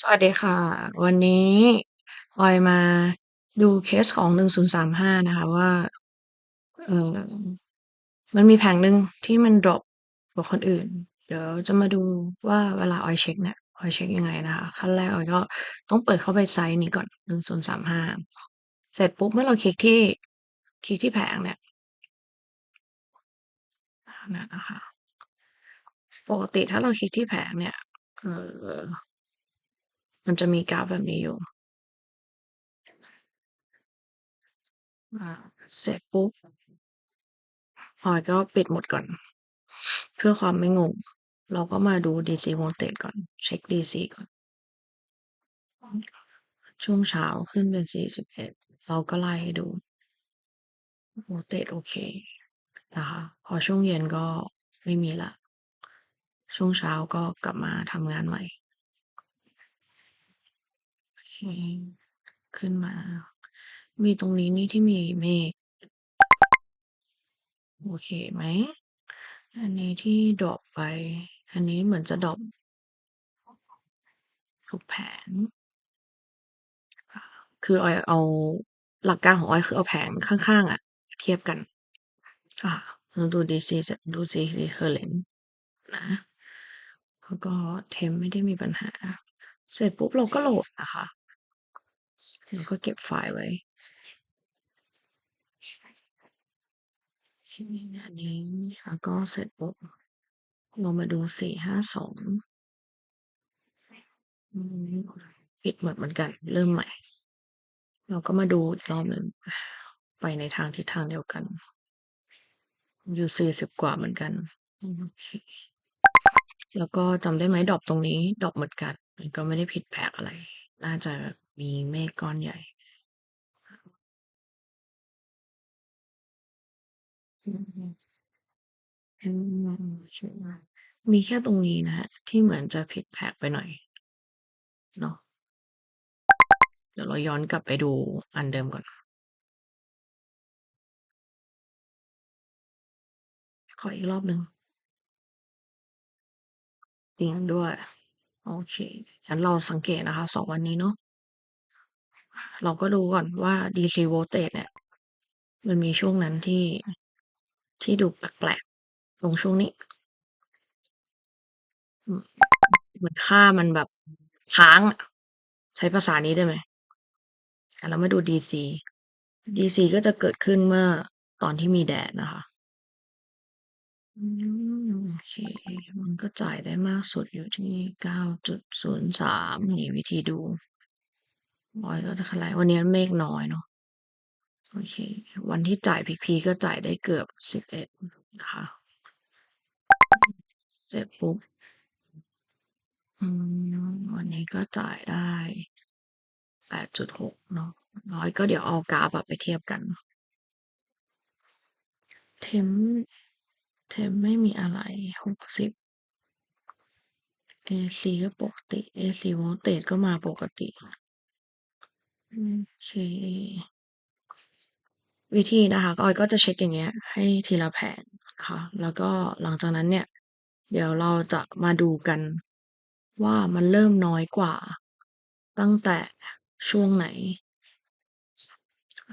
สวัสดีค่ะ วันนี้ออยมาดูเคสของ 1035 นะคะว่า เอ่อ มันมีแผงหนึ่งที่มันดรอปกว่าคนอื่น เดี๋ยวจะมาดูว่าเวลาออยเช็กเนี่ย ออยเช็กยังไงนะคะ ขั้นแรกออยก็ต้องเปิดเข้าไปไซต์นี้ก่อน 1035 เสร็จปุ๊บ เมื่อเราคลิกที่ คลิกที่แผงเนี่ยเดี๋ยวนะคะ ปกติถ้าเราคลิกที่แผงเนี่ย เออ มันจะมีกราฟแบบนี้อยู่อาเสร็จปุ๊บออยก็ปิดหมดก่อน เพื่อความไม่งง เราก็มาดู DC Voltage ก่อน เช็ก DC ก่อน ช่วงเช้าขึ้นเป็น 41 เราก็ไล่ให้ดู โวลเตจโอเคนะคะ พอช่วงเย็นก็ไม่มีล้ว ช่วงเช้าก็กลับมาทำงานใหม่ โอเค ขึ้นมา มีตรงนี้นี่ที่มีเมฆโอเคไหม?อันนี้ที่ดรอปไป อันนี้เหมือนจะดรอปทุกแผงคือออยเอาหลักการของออยคือเอาแผงข้างๆอะเทียบกันอาเราดู DC เสร็จดู DC Current นะ แล้วก็ Temp ไม่ได้มีปัญหา เสร็จปุ๊บเราก็โหลดนะคะแล้วก็เก็บไฟล์ไว้ที่อันนี้แล้วก็เสร็จปุ๊บเรามาดู452อืมปิดหมดเหมือนกัน เริ่มใหม่ เราก็มาดูอีกรอบหนึ่งไปในทางทิศทางเดียวกัน อยู่40กว่าเหมือนกันโอเค แล้วก็จำได้ไหมดรอปตรงนี้ดรอปเหมือนกัน มันก็ไม่ได้ผิดแผกอะไร น่าจะมีเมฆก้อนใหญ่มีแค่ตรงนี้นะคะที่เหมือนจะผิดแผกไปหน่อยเนาะเดี๋ยวเราย้อนกลับไปดูอันเดิมก่อน ขออีกรอบหนึ่ง จริงด้วย โอเค งั้นเราสังเกตนะคะ2วันนี้เนาะ เราก็ดูก่อนว่า DC Voltage เนี่ย มันมีช่วงนั้นที่ที่ดูแปลกๆตรงช่วงนี้ เหมือนค่ามันแบบค้าง ใช้ภาษานี้ได้ไหม?อาเรามาดู DC DC ก็จะเกิดขึ้นเมื่อตอนที่มีแดดนะคะ อืม โอเค มันก็จ่ายได้มากสุดอยู่ที่ 9.03 นี่วิธีดูออยก็จะคะไลวันนี้เมฆน้อยเนาะ โอเค วันที่จ่ายพีกๆก็จ่ายได้เกือบ 11 นะคะ เสร็จปุ๊บ อืม วันนี้ก็จ่ายได้ 8.6 เนาะน้อยก็เดี๋ยวเอากราฟอะไปเทียบกัน เทม Temp Temp ไม่มีอะไร60 AC ก็ปกติ AC Voltage ก็มาปกติ โอเค วิธีนะคะ ออยก็จะเช็กอย่างเงี้ย ให้ทีละแผงนะคะแล้วก็หลังจากนั้นเนี่ย เดี๋ยวเราจะมาดูกันว่ามันเริ่มน้อยกว่า ตั้งแต่ช่วงไหน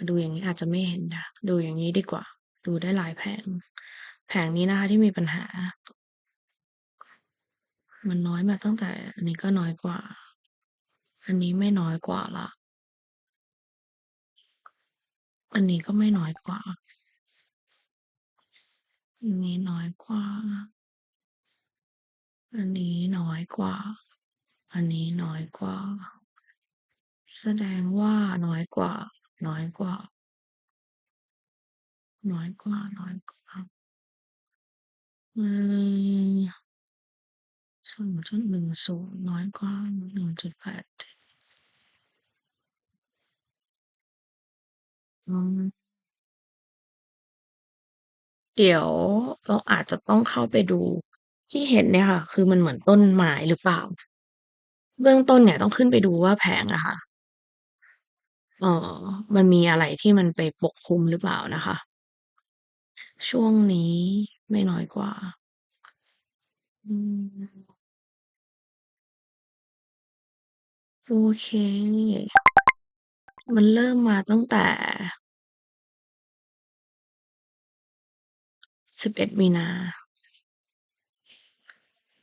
ดูอย่างงี้อาจจะไม่เห็นนะ ดูอย่างงี้ดีกว่า ดูได้หลายแผง แผงนี้นะคะที่มีปัญหา มันน้อยมาตั้งแต่ อันนี้ก็น้อยกว่า อันนี้ไม่น้อยกว่าล้วอันนี้ก็ไม่น้อยกว่า อันนี้น้อยกว่า อันนี้น้อยกว่า อันนี้น้อยกว่า แสดงว่าน้อยกว่า น้อยกว่า น้อยกว่า น้อยกว่า อืม 0.10 น้อยกว่า 1.87อืม เดี๋ยวเราอาจจะต้องเข้าไปดู ที่เห็นเนี่ยค่ะ คือมันเหมือนต้นไม้หรือเปล่า?เบื้องต้นเนี่ยต้องขึ้นไปดูว่าแผงอะค่ะ เอ่อ มันมีอะไรที่มันไปปกคลุมหรือเปล่านะคะ?ช่วงนี้ ไม่น้อยกว่า อืม โอเค มันเริ่มมาตั้งแต่ 11 มีนา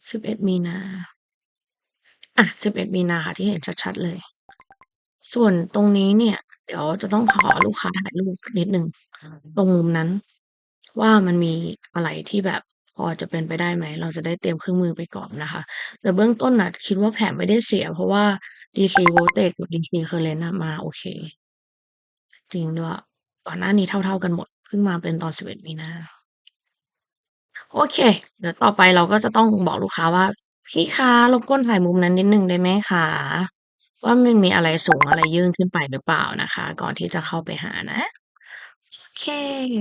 11 มีนาอะ11 มีนาค่ะที่เห็นชัดๆเลย ส่วนตรงนี้เนี่ย เดี๋ยวจะต้องขอลูกค้าถ่ายรูปนิดหนึ่งตรงมุมนั้น ว่ามันมีอะไรที่แบบพอจะเป็นไปได้ไหม?เราจะได้เตรียมเครื่องมือไปก่อนนะคะ แต่เบื้องต้นน่ะคิดว่าแผงไม่ได้เสีย เพราะว่า DC Voltage กับ DC Current อะมาโอเค จริงด้วยก่อนหน้านี้เท่าๆกันหมด เพิ่งมาเป็นตอน 11 มีนาโอเค เดี๋ยวต่อไปเราก็จะต้องบอกลูกค้าว่า"พี่คะรบกวนถ่ายมุมนั้นนิดหนึ่งได้ไหมคะว่ามันมีอะไรสูงอะไรยื่นขึ้นไปหรือเปล่านะคะ ก่อนที่จะเข้าไปหานะ" เค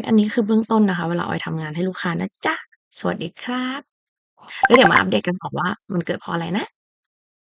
อันนี้คือเบื้องต้นนะคะ เวลาออยทำงานให้ลูกค้านะจ๊ะ สวัสดีครับ แล้วเดี๋ยวมาอัปเดตกันต่อว่ามันเกิดเพราะอะไรนะ